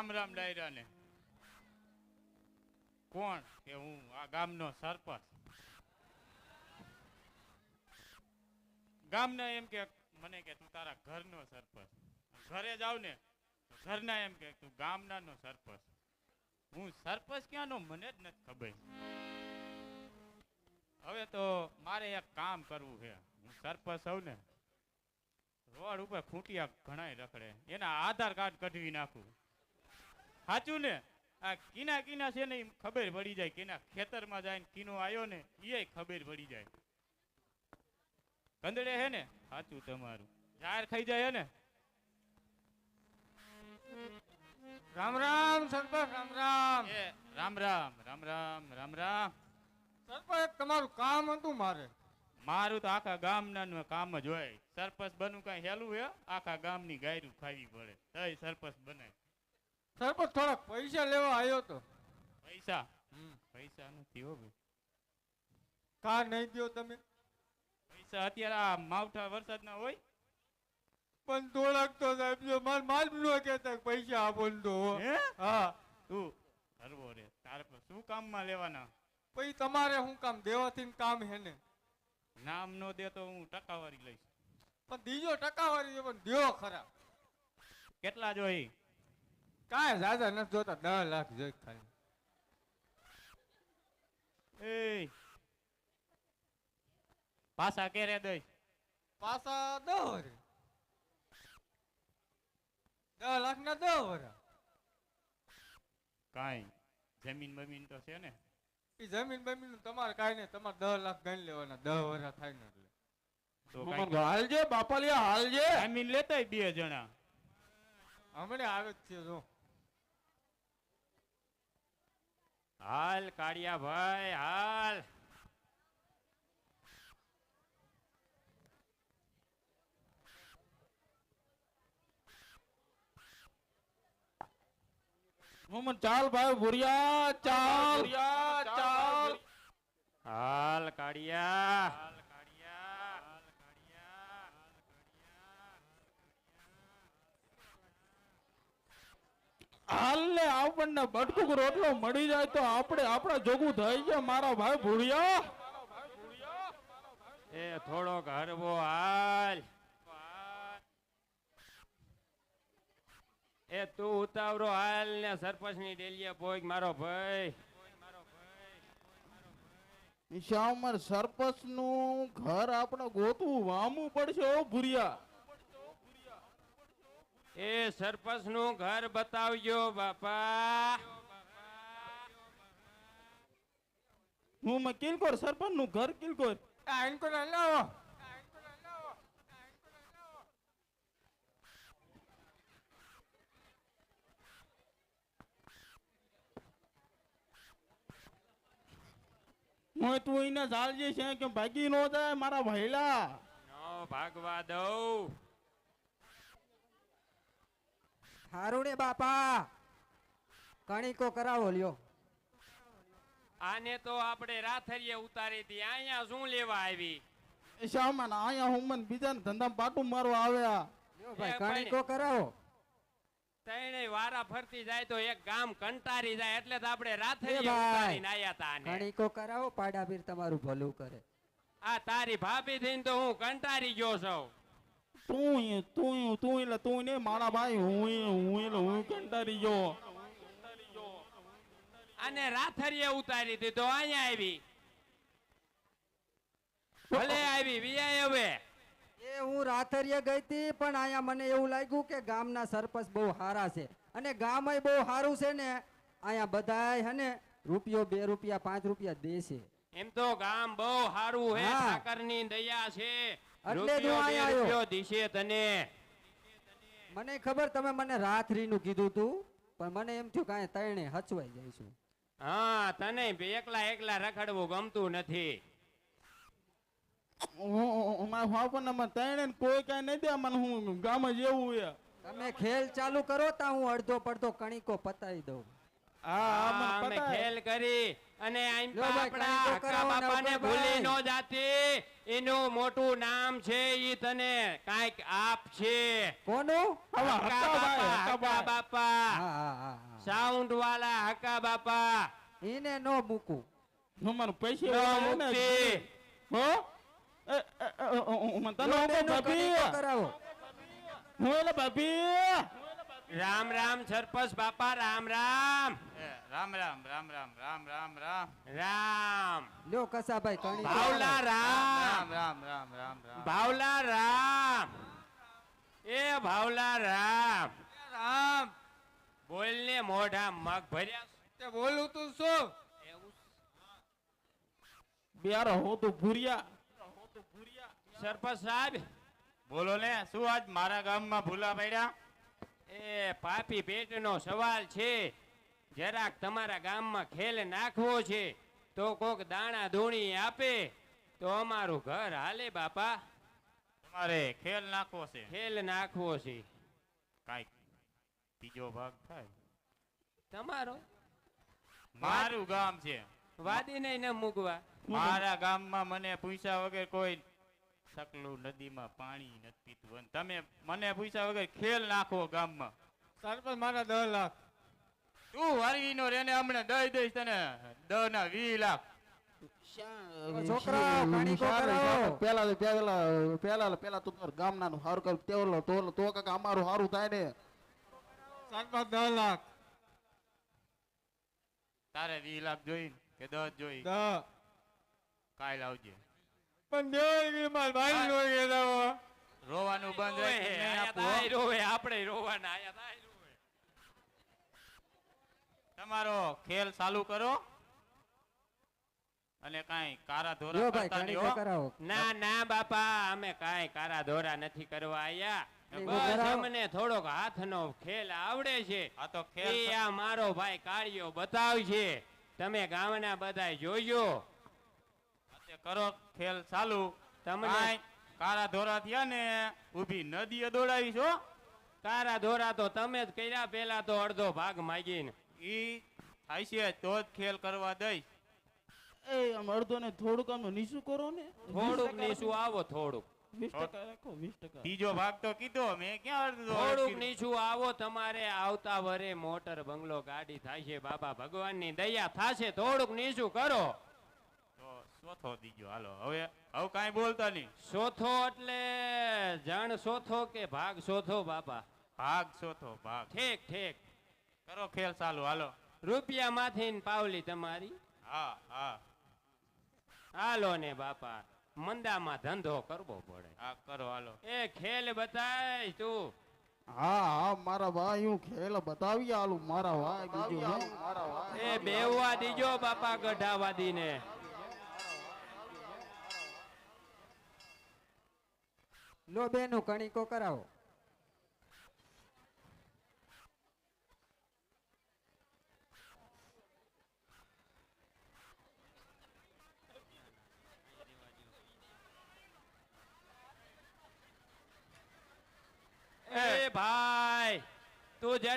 રામ રામ ડાયરા ને કોણ? કે હું આ ગામનો સરપંચ. ગામના એમ કે, મને કે તું તારા ઘરનો સરપંચ. ઘરે જાવ ને ઘરના એમ કે તું ગામનાનો સરપંચ. હું સરપંચ ક્યાંનો? મને જ નથી ખબર. હવે તો મારે એક કામ કરવું છે. હું સરપંચ હોઉં ને, રોડ ઉપર ખૂંટિયા ઘણા રખડે. એના આધાર કાર્ડ કઢવી નાખું. સાચું ને? આ કીના કીના છે ને ખબર પડી જાય. કીના ખેતરમાં જાય ને કીનો આવ્યો ને એ ખબર પડી જાય. કંદડે હે ને? સાચું તમારું. જાહેર ખાઈ જાય ને? રામ રામ સરપંચ રામ રામ. એ રામ રામ રામ રામ રામ રામ. સરપંચ તમારું કામ હતું મારે. મારું તો આખા ગામના ના કામ જ હોય. સરપંચ બનવું કઈ હેલું હે? આખા ગામની ગાયરું ખાવી પડે. તય સરપંચ બને સરપંચ થોડાક પૈસા લેવા આવ્યો તો. પૈસા? પૈસા નથી હો ભાઈ. કા નહીં દો તમે? પૈસા અત્યારે આ માવઠા વરસાદના હોય? પણ થોડાક તો સાહેબ જો માર માલ નો કહેતા કે પૈસા આપો ને તો હે. હા? તું કરવો રે. તારે શું કામમાં લેવાના? પછી તમારે શું કામ? દેવાથી કામ હે ને? નામ નો દે તો હું ટકાવારી લઈશ. પણ દીજો ટકાવારી પણ દેવો ખરા. કેટલા જોઈ કાંઈ દાદા નથી જોતા દસ લાખ જોઈ ખાલી. એ પાછા કેરે દઈ? પાછા દસ વરે. દસ લાખ ના દસ વરા. કાંઈ. જમીન બમીન તો છે ને? એ જમીન બમીન તમારે કાંઈ નહીં તમારે દસ લાખ ગણી લેવાના દસ વરા થાય ને એટલે. હાલજે બાપાલિયા હાલજે. જમીન લેતાય બે જણા. હમણાં આવે જ છે જો. હાલ કાળિયા ભાઈ હાલ. મોહમ્મદ ચાલ ભાઈ ભુરિયા ચાલ ચાલ. હાલ કાળિયા. હાલ આપણને બટકુક રોટલો મળી જાય તો આપણે આપણા જોગું થઈ જાય મારા ભાઈ ભુરિયા. એ થોડોક હરવો હાલ. એ તું ઉતાવળો હાલ ને સરપંચની ડેલીએ પોઈક મારો ભાઈ. શ્યામર સરપંચનું ઘર આપણે ગોતવું વામું પડશે ઓ ભુરિયા. એ સરપંચનું ઘર બતાવજો બાપા. હું કિલકોર સરપંચનું ઘર કિલકોર. આ લાવો હું તું એને જાળજી છે કે ભાગી નો જાય મારા ભાઈલા નો ભાગવા દઉં. હારું ને બાપા. કણીકો કરાવો લ્યો. આને તો આપણે રાથરીએ ઉતારી હતી અહીંયા શું લેવા આવી? શામાન અહીંયા હું મને બીજાને ધંધા પાટું મારવા આવ્યા. લ્યો ભાઈ કણીકો કરાવો. તઈને વારા ફરતી જાય તો એક ગામ કંટારી જાય એટલે તો આપણે રાથરીએ ઉતારીને આયા તા આને. કણીકો કરાવો પાડાબીર તમારું ભલું કરે. આ તારી ભાભી થઈને તો હું કંટારી ગયો છું. તું તું તું એટલે તું ને મારા ભાઈ હું હું એટલે હું કંટારી ગયો. અને રાથરીએ ઉતારી હતી તો અહીંયા આવી. ભલે આવી વિયા હવે. એ હું રાથરીએ ગઈ હતી પણ અહીંયા મને એવું લાગ્યું કે ગામના સરપંચ બહુ સારા છે. અને ગામય બહુ સારું છે ને અહીંયા બધાય હે ને રૂપિયો બે રૂપિયા પાંચ રૂપિયા દે છે. એમ તો ગામ બહુ સારું હે હા. ઠાકરની દયા છે. એટલે જ હું અહીંયા આવ્યો. દિશે તને. મને ખબર તમે મને રાત્રી નું કીધું તું પણ મને એમ થયું કાંઈ તરણે હચવાઈ જઈશું. હા તને એકલા એકલા રખડવું ગમતું નથી. મને કોઈ કઈ નહીં દે મને હું ગામ જ એવું છે. તમે ખેલ ચાલુ કરો તા હું અડધો પડધો કણીકો પતાવી દઉં. અમે ખેલ બાપા સાઉન્ડ વાલા હકા બાપા. એને નો મૂકું. મારું પૈસે નો મૂકતી. રામ રામ સરપંચ બાપા રામ રામ. એ, રામ રામ રામ રામ રામ રામ રામ. રામ. લ્યો કસાભાઈ કણી ભાવલા રામ. રામ રામ રામ રામ રામ. ભાવલા રામ. એ ભાવલા રામ. રામ. બોલ ને મોઢા મગ ભર્યા તે બોલું તું શું? બેરો હો તો ભૂરિયા. સરપંચ સાહેબ બોલો ને શું આજ મારા ગામમાં ભૂલા પડ્યા? એ પાપી પેટનો સવાલ છે. જરાક તમારા ગામમાં ખેલ નાખવો છે તો કોક દાણા ધૂણી આપે તો અમારું ઘર હાલે બાપા. તમારે ખેલ નાખવો છે. ખેલ નાખવો છે. કાંઈક બીજો ભાગ થાય. તમારો? મારું ગામ છે. વાદીને ન મૂકવા. મારા ગામમાં મને પૂછ્યા વગર કોઈ સકલું નદીમાં પાણી નથી પીતું. તમે મને પૂછ્યા વગર ખેલ નાખો ગામમાં. સરપંચ મારા દસ લાખ. તું વારવીનો રેને હમણાં દઈ દઈશ તને દસ ના વી લાખ છોકરાઓ, કણીકો કરાવો. પેલા પેલા પેલા પેલા તું તારા ગામનાનું હારું કર. તેવલો તો તો કાકા અમારું સારું થાય ને. સરપંચ દસ લાખ. તારે વી લાખ જોઈ કે દસ જોઈ? કાલ આવજે. પણ દેવગીરી માર ભાઈ નો ગયેલા રોવાનું બંધ ઓય, રાખી નહીં આયા આપવું હો. તાય રોવે, આપણે રોવાના આયા તાય રોવે. તમારો ખેલ ચાલુ કરો અને કાંઈ કારા ધોરા કરતા નહીં કણીકો હો. કરાવો ના ના બાપા અમે કાઈ કારા ધોરા નથી કરવા આયા બસ. અમને થોડોક હાથનો ખેલ આવડે છે આ તો ખેલ આ મારો ભાઈ કાળિયો બતાવશે તમે ગામના બધા જોજો તે કરો ખેલ ચાલુ. કારા ધોરા થયા ને ઊભી નદીએ દોડાવી છો કારા ધોરા તો તમે જ કર્યા પેલા તો અડધો ભાગ માગીને. ઈ થાય છે તો જ ખેલ કરવા દઈશ. એ આમ અડધો ને થોડુંક આમ નીચું કરો ને. થોડુંક નીચું આવો થોડુંક. બીજો ભાગ તો કીધો મેં ક્યાં અડધો થોડુંક? નીચું આવો તમારે આવતા વરે મોટર બંગલો ગાડી થાય છે બાબા ભગવાનની દયા થાશે થોડુંક નીચું કરો. તો દીજો હાલો હવે હવે કાંઈ બોલતા નહીં. સોથો એટલે જણ સોથો કે ભાગ સોથો બાપા? ભાગ ચોથો ભાગ. ઠીક ઠીક. કરો ખેલ ચાલુ હાલો. રૂપિયા માંથી પાવલી તમારી? હા હા. હાલો ને બાપા. મંદામાં ધંધો કરવો પડે. હા કરો હાલો. એ ખેલ બતાય તું. હા હા મારા ભાઈ હું ખેલ બતાવી આલું. મારા ભાઈ બીજું મારા ભાઈ એ બેવવા દીજો બાપા ગઢાવાદીને. લો બેનું કણીકો કરાવો.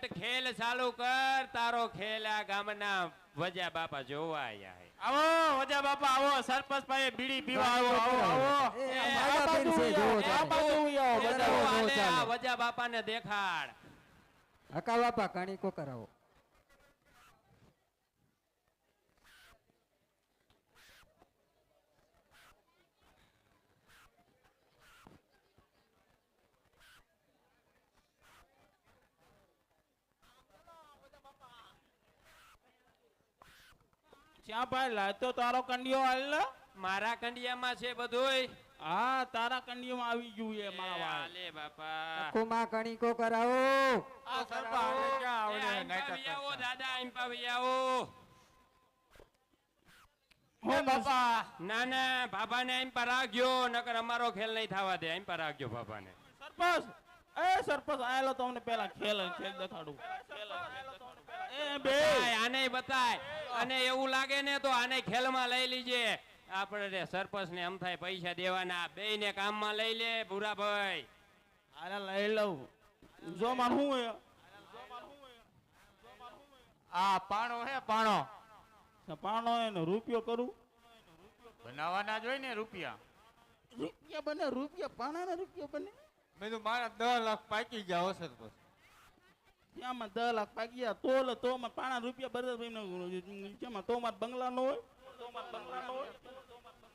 ભટ્ટ ખેલ ચાલુ કર તારો ખેલ આ ગામના વજા બાપા જોવા આયા આવો વજા બાપા આવો સરપંચ પાસે બીડી પીવા આવો આવો આવો. વજા બાપાને દેખાડ. હકા બાપા કાણી કો કરાવો. ક્યાં ભાઈ લાતો તારો કંડિયો હાલ મારા કંડિયામાં છે બધુંય. હા તારા કંડિયામાં આવી ગયું એ મારા વાળ લે બાપા. કુમા કણીકો કરાવો. આ સરપંચ કે આવડે આવો દાદા એમ પાવી આવો હો બાપા. ના ના બાબાને આઈમ પર રાખજો નકર અમારો ખેલ નહીં થવા દે આઈમ પર બાબાને. સરપંચ એ સરપંચ આયેલો તમને પેલા ખેલ ખેલ દેખાડું. આને બતાય. અને એવું લાગે ને તો આને ખેલમાં લઈ લીજે. આપણે સરપંચ ને એમ થાય પૈસા દેવાના. બે ને કામમાં લઈ લે ભૂરા ભાઈ અરે લઈ લઉં. જો માર હું આ પાણો હે પાણો. પાણો એનો રૂપિયો કરું? બનાવવાના જોઈ ને રૂપિયા. રૂપિયા બને રૂપિયા પાણાના રૂપિયા બને. મેં તો મારા દસ લાખ પાકી ગયા સરપંચ. ત્યાંમાં દસ લાખ પાક્યા તો લે તો પાણા રૂપિયા બરસ ભાઈ કેમાં તો માર બંગલા નો હોય તો માર બંગલા નો હોય.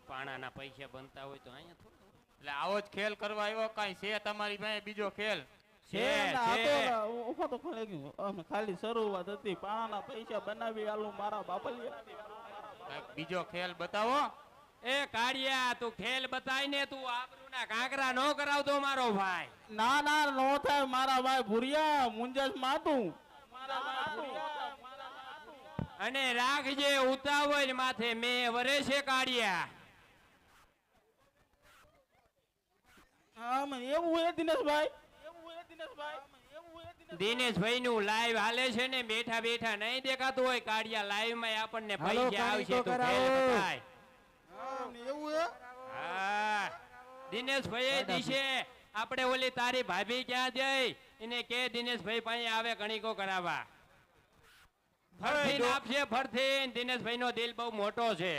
પાણાના પૈસા બનતા હોય તો અહીંયા થોડું. એટલે આવો જ ખેલ કરવા આવ્યો કઈ છે તમારી પાસે બીજો ખેલ? ખાલી શરૂઆત હતી પાણાના પૈસા બનાવી આલું મારા બાપલિયા. બીજો ખેલ બતાવો. એ કાળિયા તું ખેલ બતાય ને તું આબરૂના કાંકરા નો કરાવતો મારો ભાઈ. ના ના નો થાય મારા ભાઈ ભુરિયા મુંજસ માતું અને રાખજે ઉતાવળ માથે મે વરે છે કાળિયા. આમ એવું હે દિનેશભાઈ. એવું હે દિનેશભાઈ નું લાઈવ હાલે છે ને બેઠા બેઠા નહીં દેખાતું હોય કાળિયા લાઈવમાં આપણને ભાઈ પૈસા આવશે તો તું ખેલ કરાવો. બતાય આમ એવું હે? હા. દિનેશભાઈ દિશે આપણે ઓલી તારી ભાભી ક્યાં જઈ? એને કે દિનેશભાઈ પાસે આવે ગણીકો કરાવવા. ફરથી આપશે ફરથી દિનેશભાઈ નો દિલ બહુ મોટો છે.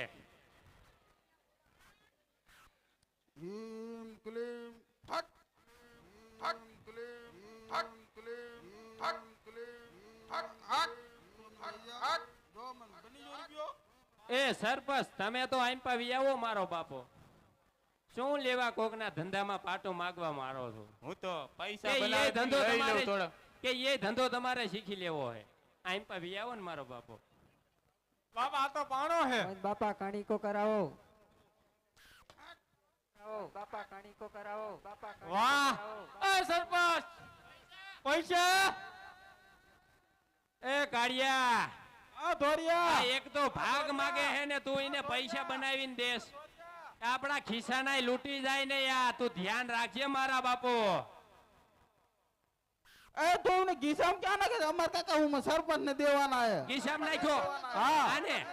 હિમ ક્લીમ ફટ ફટ ક્લીમ ફટ ક્લીમ ફટ ક્લીમ ફટ હટ હટ હટ જો મન બની જો રૂપિયો એ સરપંચ તમે તો આમ પાવી આવો મારો બાપો. શું લેવા કોકના ધંધામાં પાટો માગવા મારો છો? હું તો પૈસા બનાવી ધંધો તમારે થોડો. કે એ ધંધો તમારે શીખી લેવો હે? આમ પાવી આવો ને મારો બાપો. બાપા આ તો પાણો હે. બાપા કાણીકો કરાવો. કરાવો, બાપા કાણીકો કરાવો બાપા વાહ. એ સરપંચ! પૈસા? એ કાળિયા! ધોરિયા. એક તો ભાગ માગે હે ને તું એને પૈસા બનાવીને દેશ આપણા ખિસ્સાના લૂંટી જાય ને યા તું ધ્યાન રાખજે મારા બાપો. એ તો ગીસામ ક્યાં નાખે અમાર કાકા હું સરપંચ ને દેવાના હે ખિસ્સામાં નાખ્યો? હા. આને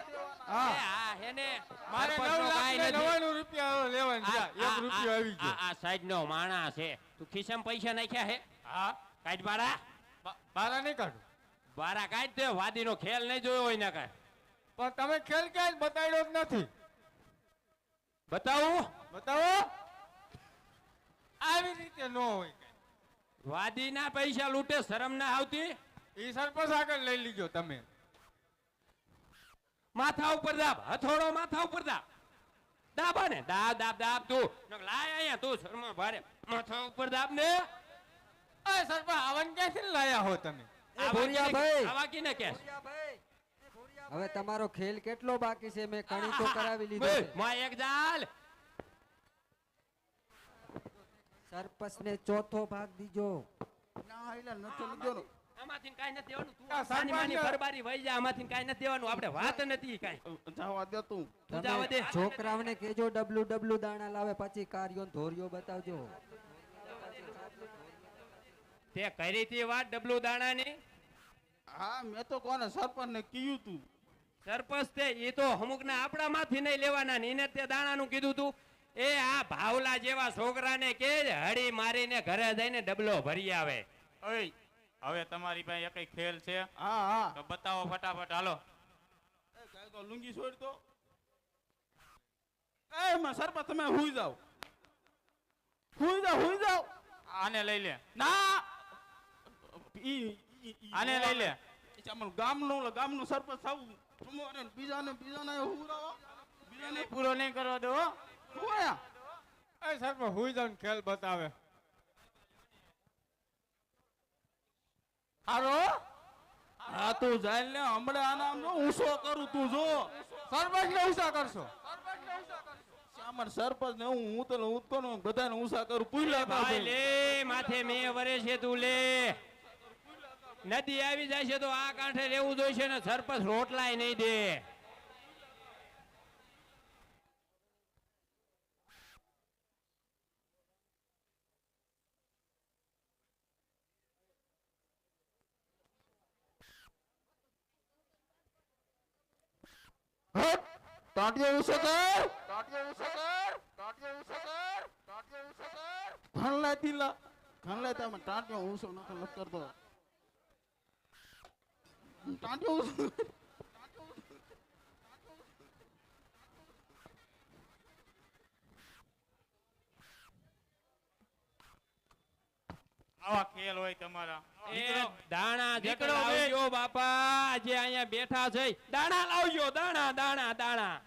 હા. હેને મારે સરપંચનો લાખ કાંઈ ને નથી. નવ્વાણું રૂપિયા લેવાનું છે. આ- રૂપિયો આવી ગયો. આ સાઈડ નો માણસ છે. તું ખિસ્સામાં પૈસા નાખ્યા હે હા. કાઢ બારા બા- બારા નહીં કાઢું. બારા કાંઈ તે વાદીનો ખેલ નહીં જોયો હોય ને કાંઈ. પણ તમે ખેલ ક્યાંય બતાડ્યો જ નથી. બતાવું? બતાવો. આવી રીતે ન હોય વાદીના પૈસા લૂંટે શરમ ના આવતી? એ સરપંચ આગળ લઈ લીજો તમે. માથા ઉપર દાબ હથોડો માથા ઉપર દાબ. દાબા ને દાબ દાબ દાબ તું. લાય અહીંયા તું શર્મા ભારે. માથા ઉપર દાબ ને. અરે સરપંચ આવન ક્યાંથી લાયા હો તમે. આવા કીને કે? હવે તમારો ખેલ કેટલો બાકી છે? મેં કણીકો કરાવી લીધો માં એક જાલ. સરપંચ ને ચોથો ભાગ દીજો. ના એટલે નથી લીધો ને. આમાંથી કાઈ નથી દેવાનું તું આ આ સાની માની સરપંચ- ફરબારી જા આમાંથી કાઈ નથી દેવાનું આપણે વાત નથી કાઈ. જવા દે તું. તું જાવા દે. છોકરાઓને કેજો ડબલું ડબલું દાણા લાવે પછી કાર્યો ધોરિયો બતાવજો. તે કરી હતી વાત ડબલું દાણાની? હા મેં તો કોને સરપંચ ને કીધું તું. સરપંચ તે એ તો અમુક ના આપણા માંથી નહીં લેવાના ને એને તે દાણાનું કીધું તું. એ આ ભાવલા જેવા છોકરાને કે હળી મારીને ઘરે જઈને ડબલો ભરી આવે. ઓય હવે તમારી પાસે એક ખેલ છે. હા હા. તો બતાવો ફટાફટ હાલો. એ કાંઈ તો લુંગી છોડ તો. એ માં સરપંચ તમે હુઈ જાઓ. હુઈ જાઓ હુઈ જાઓ. આને લઈ લે. ના! ઈ આને લઈ લે. અમારું ગામનું ગામનું સરપંચ થાવું તમારે બીજાને બીજાને હું બીજાને પૂરો નહીં કરવા દો હો. એ સરપંચ હુઈ જાવ ખેલ બતાવે. હારો? હા તું જાય ને હમણાં આના ઊંસો કરું તું જો. સરપંચ ને ઉષા કરશો. અમાર સરપંચ ને હું હું તો હું તો ને બધાને ઊંસા કરું. પૂયલા ભાઈ લે માથે મેં વરે છે તું લે. નદી આવી જાય છે તો આ કાંઠે રહેવું જોઈશે ને સરપંચ રોટલાય નહીં દે. હટ ટાટિયો ઊંસો કર. ટાટિયો ઊંસો કર. ટાટિયો ઊંસો કર. ટાટિયો ઊંસો કર. ઘણ લાય તીલા ઘણ લાય તમે ટાટિયો ઊંસો નકર ન કરતો. ટાટિયો આવા ખેલ હોય તમારા. એ દાણા બે. બાપા. જે અહીંયા બેઠા છે. દાણા લાવજો. દાણા દાણા દાણા.